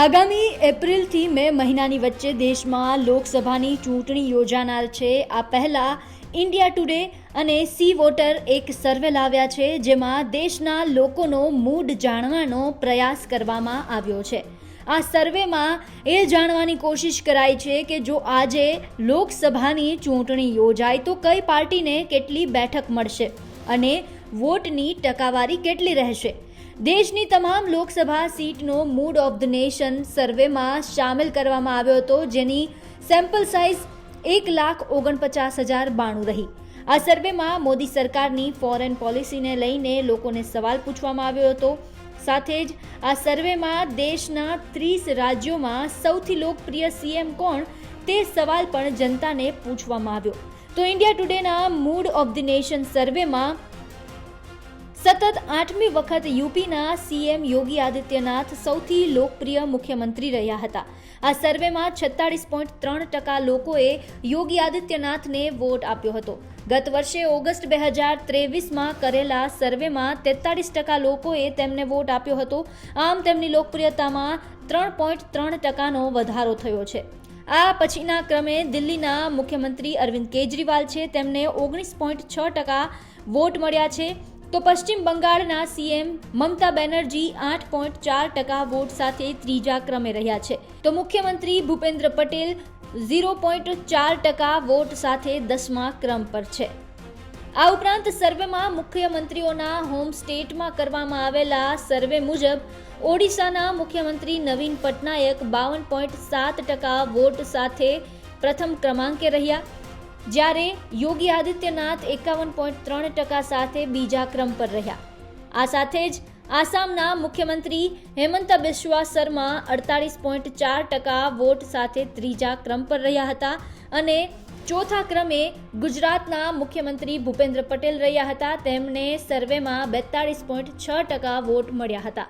આગામી એપ્રિલથી મે મહિનાની વચ્ચે દેશમાં લોકસભાની ચૂંટણી યોજાનાર છે. આ પહેલા ઇન્ડિયા ટુડે અને સી વોટર એક સર્વે લાવ્યા છે, જેમાં દેશના લોકોનો મૂડ જાણવાનો પ્રયાસ કરવામાં આવ્યો છે. આ સર્વેમાં એ જાણવાની કોશિશ કરાઈ છે કે જો આજે લોકસભાની ચૂંટણી યોજાય, તો કઈ પાર્ટીને કેટલી બેઠક મળશે અને વોટની ટકાવારી કેટલી રહેશે? દેશની તમામ લોકસભા સીટનો મૂડ ઓફ ધ નેશન સર્વેમાં સામેલ કરવામાં આવ્યો હતો, જેની સેમ્પલ સાઇઝ એક લાખ ઓગણપચાસ હજાર બાણું રહી. આ સર્વેમાં મોદી સરકારની ફોરેન પોલિસીને લઈને લોકોને સવાલ પૂછવામાં આવ્યો હતો. સાથે જ આ સર્વેમાં દેશના ત્રીસ રાજ્યોમાં સૌથી લોકપ્રિય સીએમ કોણ તે સવાલ પણ જનતાને પૂછવામાં આવ્યો. તો ઇન્ડિયા ટુડેના મૂડ ઓફ ધ નેશન સર્વેમાં સતત આઠમી વખત યુપીના સીએમ યોગી આદિત્યનાથ સૌથી લોકપ્રિય મુખ્યમંત્રી રહ્યા હતા. આ સર્વેમાં છત્તાળીસ પોઈન્ટ ત્રણ ટકા લોકોએ યોગી આદિત્યનાથને વોટ આપ્યો હતો. ગત વર્ષે ઓગસ્ટ બે હજાર ત્રેવીસમાં કરેલા સર્વેમાં તેતાળીસ ટકા લોકોએ તેમને વોટ આપ્યો હતો. આમ તેમની લોકપ્રિયતામાં ત્રણ પોઈન્ટ ત્રણ ટકાનો વધારો થયો છે. આ પછીના ક્રમે દિલ્હીના મુખ્યમંત્રી અરવિંદ કેજરીવાલ છે. તેમને ઓગણીસ પોઈન્ટ છ ટકા વોટ મળ્યા છે. તો પશ્ચિમ બંગાળના સીએમ મમતા બેનર્જી આઠ પોઈન્ટ ચાર ટકા વોટ સાથે ત્રીજા ક્રમે રહ્યા છે. તો મુખ્યમંત્રી ભૂપેન્દ્ર પટેલ ઝીરો પોઈન્ટ ચાર ટકા વોટ સાથે દસમા ક્રમ પર છે. આ ઉપરાંત સર્વેમાં મુખ્યમંત્રીઓના હોમ સ્ટેટમાં કરવામાં આવેલા સર્વે મુજબ ઓડિશાના મુખ્યમંત્રી નવીન પટનાયક બાવન પોઈન્ટ સાત ટકા વોટ સાથે પ્રથમ ક્રમાંકે રહ્યા. જ્યારે યોગી આદિત્યનાથ એકાવન પોઈન્ટ ત્રણ ટકા સાથે બીજા ક્રમ પર રહ્યા. આ સાથે જ આસામના મુખ્યમંત્રી હેમંત બિસ્વા શર્મા અડતાલીસ પોઈન્ટ ચાર ટકા વોટ સાથે ત્રીજા ક્રમ પર રહ્યા હતા અને ચોથા ક્રમે ગુજરાતના મુખ્યમંત્રી ભૂપેન્દ્ર પટેલ રહ્યા હતા. તેમને સર્વેમાં બેતાળીસ પોઈન્ટ છ ટકા વોટ મળ્યા હતા.